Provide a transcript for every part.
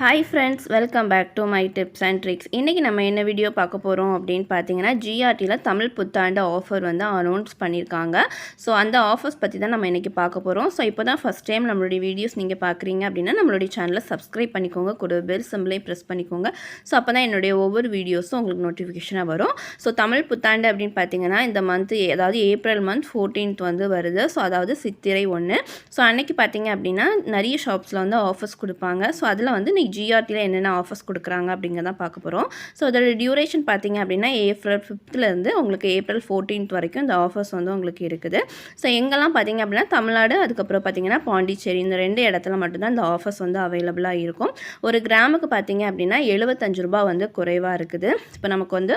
Hi friends welcome back to my tips and tricks இன்றைக்கி நம்ம என்ன வீடியோ பார்க்க போகிறோம் அப்படின்னு பார்த்தீங்கன்னா ஜிஆர்டியில் தமிழ் புத்தாண்டு ஆஃபர் வந்து அனௌன்ஸ் பண்ணியிருக்காங்க. ஸோ அந்த ஆஃபர்ஸ் பற்றி தான் நம்ம இன்றைக்கி பார்க்க போகிறோம் ஸோ இப்போ தான் ஃபஸ்ட் டைம் நம்மளுடைய வீடியோஸ் நீங்கள் பார்க்குறீங்க அப்படின்னா நம்மளுடைய சேனலை சப்ஸ்கிரைப் பண்ணிக்கோங்க. கூட பெல் சிம்பிளையும் ப்ரெஸ் பண்ணிக்கோங்க. ஸோ அப்போ தான் என்னுடைய ஒவ்வொரு வீடியோஸும் உங்களுக்கு நோட்டிஃபிகேஷனாக வரும். ஸோ தமிழ் புத்தாண்டு அப்படின்னு பார்த்தீங்கன்னா இந்த மந்த் அதாவது ஏப்ரல் மந்த் ஃபோர்டீன்த் வந்து வருது. ஸோ அதாவது சித்திரை ஒன்று ஸோ அன்னைக்கு பார்த்தீங்க அப்படின்னா நிறைய ஷாப்ஸில் வந்து ஆஃபர்ஸ் கொடுப்பாங்க. ஸோ அதில் வந்து நீ ஜிஆர்டியில் என்னென்ன ஆஃபர்ஸ் கொடுக்குறாங்க அப்படிங்கிறத பார்க்க போகிறோம் ஸோ அதோட டியூரேஷன் பார்த்தீங்க அப்படின்னா ஏப்ரல் ஃபிஃப்த்லேருந்து உங்களுக்கு ஏப்ரல் ஃபோர்டீன்த் வரைக்கும் இந்த ஆஃபர்ஸ் வந்து உங்களுக்கு இருக்குது. ஸோ எங்கெல்லாம் பார்த்தீங்க அப்படின்னா தமிழ்நாடு அதுக்கப்புறம் பார்த்தீங்கன்னா பாண்டிச்சேரி இந்த ரெண்டு இடத்துல மட்டும்தான் இந்த ஆஃபர்ஸ் வந்து அவைலபிளாக இருக்கும். ஒரு கிராமுக்கு பார்த்தீங்க அப்படின்னா எழுபத்தஞ்சு ரூபா வந்து குறைவாக இருக்குது. இப்போ நமக்கு வந்து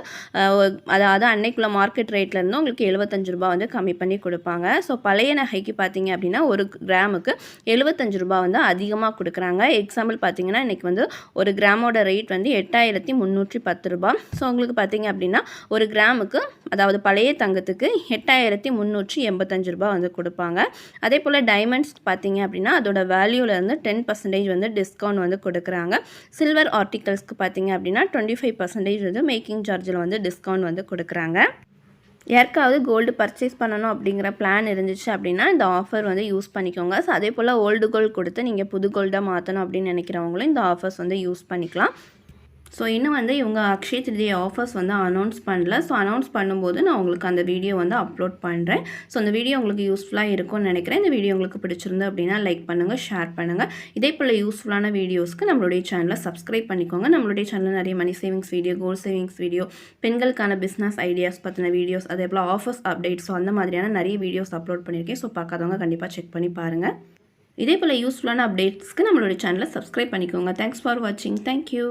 அதாவது அன்னைக்குள்ள மார்க்கெட் ரேட்லேருந்து உங்களுக்கு எழுபத்தஞ்சு ரூபா வந்து கம்மி பண்ணி கொடுப்பாங்க. ஸோ பழைய நகைக்கு பார்த்தீங்க அப்படின்னா ஒரு கிராமுக்கு எழுபத்தஞ்சு ரூபா வந்து அதிகமாக கொடுக்குறாங்க. எக்ஸாம்பிள் பார்த்தீங்கன்னா இன்றைக்கி வந்து ஒரு கிராமோட ரேட் வந்து எட்டாயிரத்தி முந்நூற்றி பத்து ரூபாய். ஸோ உங்களுக்கு பார்த்தீங்க அப்படின்னா ஒரு கிராமுக்கு அதாவது பழைய தங்கத்துக்கு எட்டாயிரத்தி முந்நூற்றி எண்பத்தஞ்சு ரூபாய் வந்து கொடுப்பாங்க. அதே போல் டைமண்ட்ஸ் பார்த்தீங்க அப்படின்னா அதோட வேல்யூலேருந்து டென் பர்சன்டேஜ் வந்து டிஸ்கவுண்ட் வந்து கொடுக்குறாங்க. சில்வர் ஆர்டிகல்ஸ்க்கு பார்த்தீங்க அப்படின்னா டுவெண்ட்டி ஃபைவ் பர்சன்டேஜ் வந்து மேக்கிங் சார்ஜில் வந்து டிஸ்கவுண்ட் வந்து கொடுக்குறாங்க. யாருக்காவது கோல்டு பர்ச்சேஸ் பண்ணணும் அப்படிங்கிற பிளான் இருந்துச்சு அப்படின்னா இந்த ஆஃபர் வந்து யூஸ் பண்ணிக்கோங்க. ஸோ அதே போல் ஓல்டு கோல்டு கொடுத்து நீங்கள் புது கோல்டாக மாற்றணும் அப்படின்னு நினைக்கிறவங்களும் இந்த ஆஃபர்ஸ் வந்து யூஸ் பண்ணிக்கலாம். ஸோ இன்னும் வந்து இவங்க அக்ஷய திருதி ஆஃபர்ஸ் வந்து அனௌன்ஸ் பண்ணல. ஸோ அனௌன்ஸ் பண்ணும்போது நான் உங்களுக்கு அந்த வீடியோ வந்து அப்லோட் பண்ணுறேன் ஸோ அந்த வீடியோ உங்களுக்கு யூஸ்ஃபுல்லாக இருக்கும்னு நினைக்கிறேன். இந்த வீடியோ உங்களுக்கு பிடிச்சிருந்து அப்படின்னா லைக் பண்ணுங்கள் ஷேர் பண்ணுங்கள் இதே போல் யூஸ்ஃபுல்லான வீடியோஸ்க்கு நம்மளுடைய சேனலை சப்ஸ்கிரைப் பண்ணிக்கோங்க. நம்மளுடைய சேனலில் நிறைய money savings video gold savings video பெண்களுக்கான பிஸ்னஸ் ஐடியாஸ் பற்றின வீடியோஸ் அதே போல் ஆஃபர்ஸ் அப்டேட்ஸ் ஸோ அந்த மாதிரியான நிறைய வீடியோஸ் அப்லோட் பண்ணியிருக்கேன். ஸோ பார்க்காதவங்க கண்டிப்பாக செக் பண்ணி பாருங்கள் இதே போல் யூஸ்ஃபுல்லான அப்டேட்ஸ்க்கு நம்மளுடைய சேனலை சப்ஸ்கிரைப் பண்ணிக்கோங்க. தேங்க்ஸ் ஃபார் வாட்சிங் தேங்க்யூ